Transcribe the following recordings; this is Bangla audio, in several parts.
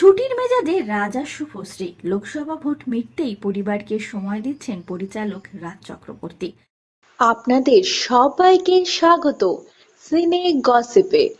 ছুটির মেজাজে রাজা শুভশ্রী। লোকসভা ভোট মিটতেই পরিবারকে সময় দিচ্ছেন পরিচালক রাজ চক্রবর্তী। আপনাদের সবাইকে স্বাগত। সিনে গসিপে।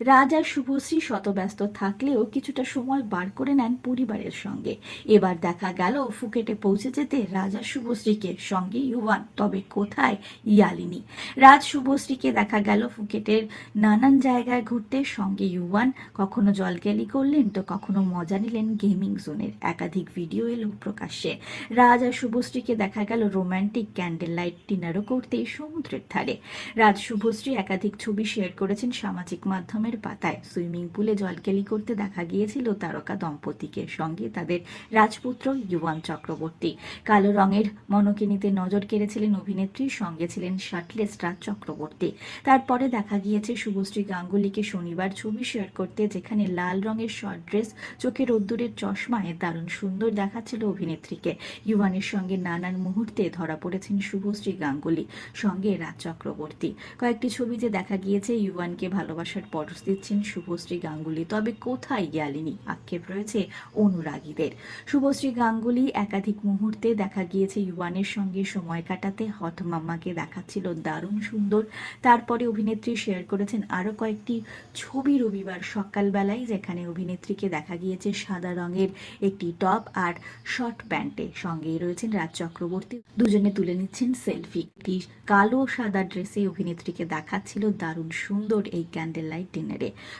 রাজ শুভশ্রী শতব্যস্ত থাকলেও কিছুটা সময় বার করে নেন পরিবারের সঙ্গে। এবার দেখা গেল ফুকেটে পৌঁছে যেতে রাজা শুভশ্রীকে সঙ্গে ইউয়ান, তবে কোথায় ইয়ালিনী? রাজ শুভশ্রীকে দেখা গেল ফুকেটের নানান জায়গায় ঘুরতে, সঙ্গে ইউয়ান, কখনো জলগ্যালি করলেন তো কখনো মজা নিলেন গেমিং জোনের একাধিক ভিডিও এলো প্রকাশ্যে। রাজ শুভশ্রীকে দেখা গেল রোমান্টিক ক্যান্ডেল লাইট ডিনারও করতে সমুদ্রের ধারে। রাজ শুভশ্রী একাধিক ছবি শেয়ার করেছেন সামাজিক মাধ্যমের পাতায় সুইমিং পুলে জলকেলি করতে দেখা গিয়েছিল তারকা দম্পতিকে, সঙ্গে তাদের রাজপুত্র ইউয়ান চক্রবর্তী। কালো রঙের মনকিনিতে নজর কেড়েছিলেন অভিনেত্রীর সঙ্গে ছিলেন শার্টলেস রাজ চক্রবর্তী। তারপরে দেখা গিয়েছে শুভশ্রী গাঙ্গুলিকে শনিবার ছবি শেয়ার করতে, যেখানে লাল রঙের শর্ট ড্রেস, চোখে রোদ্দুরের চশমায় দারুণ সুন্দর দেখাচ্ছিল অভিনেত্রীকে। ইউয়ানের সঙ্গে নানান মুহূর্তে ধরা পড়েছেন শুভশ্রী গাঙ্গুলি, সঙ্গে রাজ চক্রবর্তী। কয়েকটি ছবিতে দেখা গিয়েছে ইউয়ানকে ভালোবাসার পরশ দিচ্ছেন শুভশ্রী গাঙ্গুলি। তবে কোথায় ইয়ালিনী? আক্ষেপ রয়েছে অনুরাগীদের। শুভশ্রী গাঙ্গুলি একাধিক মুহূর্তে দেখা গিয়েছে ইউয়ানের সঙ্গে সময় কাটাতে। হট মাম্মাকে দেখাচ্ছিল দারুণ সুন্দর। তারপরে অভিনেত্রী শেয়ার করেছেন আরও কয়েকটি ছবি রবিবার সকালবেলায়, যেখানে অভিনেত্রীকে দেখা গিয়েছে সাদা রঙের একটি টপ আর শর্ট প্যান্টে। সঙ্গেই রয়েছেন রাজ চক্রবর্তী। দুজনে তুলে নিচ্ছেন সেলফি। কালো সাদা ড্রেসে অভিনেত্রীকে দেখাচ্ছিল দারুণ সুন্দর এই ক্যান্ডেল লাইট।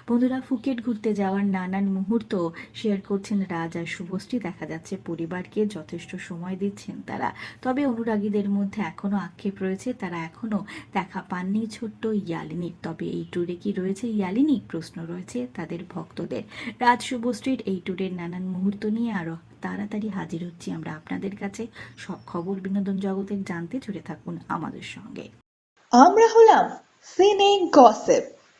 বন্ধুরা, ফুকেট ঘুরতে যাওয়ার নানান মুহূর্ত শেয়ার করছেন রাজ আর শুভশ্রী। দেখা যাচ্ছে পরিবারকে যথেষ্ট সময় দিচ্ছেন তারা। তবে অনুরাগীদের মধ্যে এখনও আক্ষেপ রয়েছে, তারা এখনও দেখা পাননি ছোট্ট ইয়ালিনী তবে এই ট্যুরে কি রয়েছে ইয়ালিনী? প্রশ্ন রয়েছে তাদের ভক্তদের। রাজ, শুভশ্রীর এই ট্যুরের নানান মুহূর্ত নিয়ে আরও তাড়াতাড়ি হাজির হচ্ছি আমরা আপনাদের কাছে। সব খবর বিনোদন জগতের জানতে জুড়ে থাকুন আমাদের সঙ্গে। আমরা হলাম সিনে গসিপ।